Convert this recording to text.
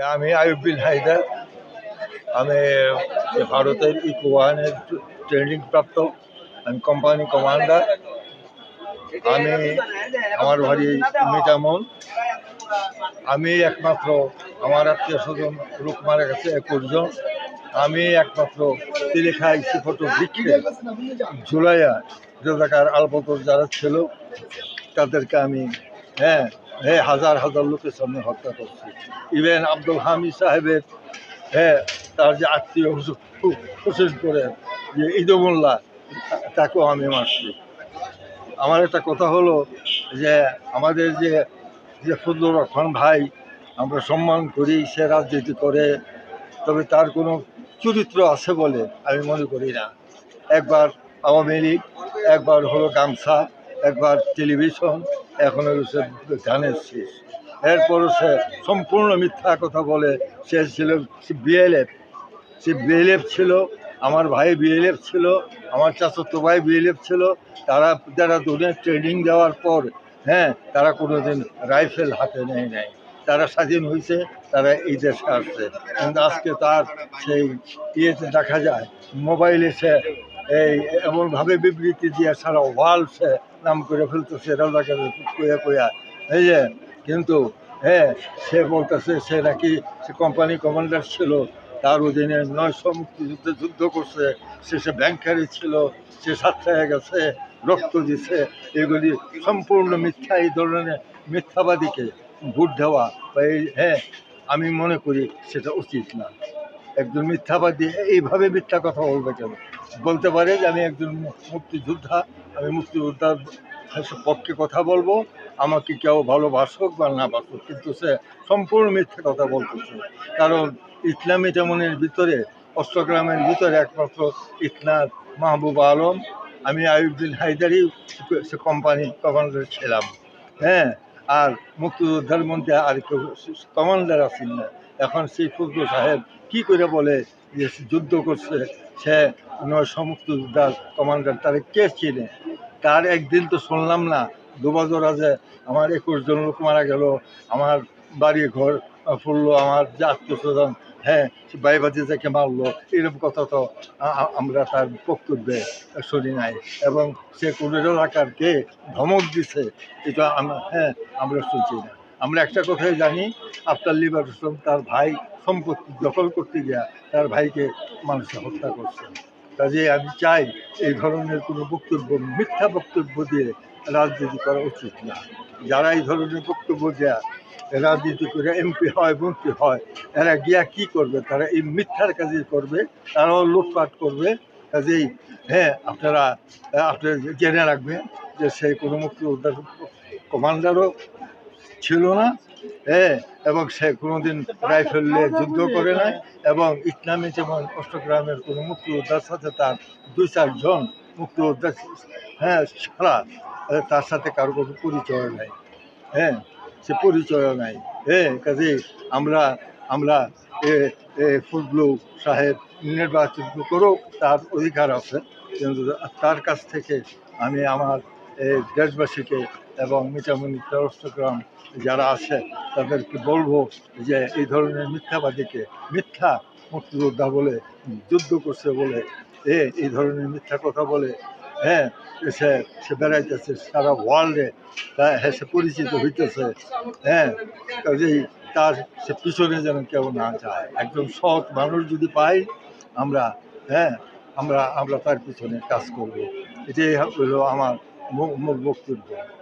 আমি আয়ুব বিন হায়দার। আমি ভারতের ইকোয়ানের ট্রেনিং প্রাপ্ত। আমি কোম্পানি কমান্ডার। আমি আমার বাড়ি মিটামন আমি একমাত্র আমার আত্মীয় স্বজন লোক মারা গেছে, একুশ জন। আমি একমাত্র তিলেখাই সিফটো বৃক্ষে ঝুলাইয়া রাজাকার আলপতর যারা ছিল, তাদেরকে আমি হ্যাঁ হ্যাঁ হাজার হাজার লোকের সামনে হত্যা করছে। ইভেন আব্দুল হামিদ সাহেবের হ্যাঁ তার যে আত্মীয় হোসেন করে যে ঈদমুল্লাহ তাকেও আমি মারছি। আমার একটা কথা হলো যে আমাদের যে যে ফজলুর রহমান ভাই, আমরা সম্মান করি, সে রাজনীতি করে, তবে তার কোনো চরিত্র আছে বলে আমি মনে করি না। একবার আওয়ামী লীগ, একবার হলো গামছা একবার টেলিভিশন এখন হলো সে ধানের শেষ। এরপরও সে সম্পূর্ণ মিথ্যা কথা বলে, সে ছিল বিএলএফ সে বিএলএফ ছিল, আমার ভাই বিএলএফ ছিল, আমার চাচতো ভাই বিএলএফ ছিল, তারা, যারা দুদিন ট্রেনিং দেওয়ার পর হ্যাঁ তারা কোনোদিন রাইফেল হাতে নেয় নাই। তারা স্বাধীন হয়েছে, তারা এই দেশে আসছে। কিন্তু আজকে তার সেই ইয়েতে দেখা যায় মোবাইলে সে এই এমনভাবে বিবৃতি দিয়ে সারা ওয়ার্ল্ড সে নাম করে ফেলতো ফেলতেছে রাজাকে কইয়া কইয়া এই যে, কিন্তু হ্যাঁ সে বলতেছে সে নাকি সে কোম্পানি কমান্ডার ছিল, তার অধীনে নয়শো মুক্তিযুদ্ধে যুদ্ধ করছে, সে সে ব্যাংকারি ছিল, সে সাতটায় গেছে, রক্ত দিছে, এগুলি সম্পূর্ণ মিথ্যা, এই ধরনের মিথ্যাবাদীকে ভোট দেওয়া, বা এই হ্যাঁ আমি মনে করি সেটা উচিত না। একজন মিথ্যাবাদী, এইভাবে মিথ্যা কথা বলবে কেন? বলতে পারে যে আমি একজন মুক্তিযোদ্ধা, আমি মুক্তিযোদ্ধার পক্ষে কথা বলব, আমাকে কেউ ভালোবাসুক বা না বাসুক কিন্তু সে সম্পূর্ণ মিথ্যা কথা বলতেছে। কারণ ইসলামী তেমনের ভিতরে, অষ্টগ্রামের ভিতরে একমাত্র ইসনাদ মাহবুব আলম, আমি আয়ুবদিন হায়দারি সে কোম্পানি কমান্ডার ছিলাম। হ্যাঁ আর মুক্তিযোদ্ধার মধ্যে আর কেউ কমান্ডার আছেন না। এখন সেই ফজলু সাহেব কি করে বলে যে যুদ্ধ করছে? সে নয়শো মুক্তিযোদ্ধার কমান্ডার, তার কে ছিলেন তার একদিন তো শুনলাম না দুবছর আছে আমার একুশ জন লোক মারা গেল, আমার বাড়ি ঘর পড়ল আমার যে আত্মীয় স্বজন হ্যাঁ সে বাইবাজি যাকে মারলো, এরকম কথা তো আমরা তার বক্তব্যে শুনি নাই। এবং সে কোনো এলাকারকে ধমক দিছে, এটা আমরা হ্যাঁ আমরা শুনছি না। আমরা একটা কথাই জানি, আফতার লিবার তার ভাই সম্পত্তি দখল করতে গিয়া তার ভাইকে মানুষ হত্যা করছে। কাজে আমি চাই এই ধরনের কোনো বক্তব্য, মিথ্যা বক্তব্য দিয়ে রাজনীতি করা উচিত না। যারা এই ধরনের বক্তব্য দেয়া, রাজনীতি করে এমপি হয়, মন্ত্রী হয়, এরা গিয়া কি করবে? তারা এই মিথ্যার কাজই করবে, তারাও লুটপাট করবে। কাজেই হ্যাঁ আপনারা আপনারা জেনে রাখবেন যে সে কোনো মুক্তিযোদ্ধার কমান্ডারও ছিল না হ্যাঁ এবং সে কোনোদিন রাইফেল নিয়ে যুদ্ধ করে নাই, এবং ইসলামী যেমন অষ্টগ্রামের কোনো মুক্তিযোদ্ধার সাথে তার দুই, চারজন মুক্তিযোদ্ধা হ্যাঁ ছাড়া তার সাথে কারও কোনো পরিচয় নাই হ্যাঁ সে পরিচয় নাই হ্যাঁ কাজে আমরা আমরা ফজলু সাহেব নির্বাচন করুক তার অধিকার আছে, কিন্তু তার কাছ থেকে আমি আমার এই দেশবাসীকে এবং মিঠামণি চট্টগ্রাম যারা আছে, তাদেরকে বলব যে এই ধরনের মিথ্যাবাদীকে মিথ্যা মুক্তিযোদ্ধা বলে, যুদ্ধ করছে বলে, এ, এই ধরনের মিথ্যা কথা বলে হ্যাঁ সে সে বেড়াইতেছে সারা ওয়ার্ল্ডে তা হ্যাঁ সে পরিচিত হইতেছে হ্যাঁ কাজেই তার সে পিছনে যেন কেউ না যায়। একজন সৎ মানুষ যদি পাই, আমরা হ্যাঁ আমরা আমরা তার পিছনে কাজ করব। এটাই হলো আমার uma, uma de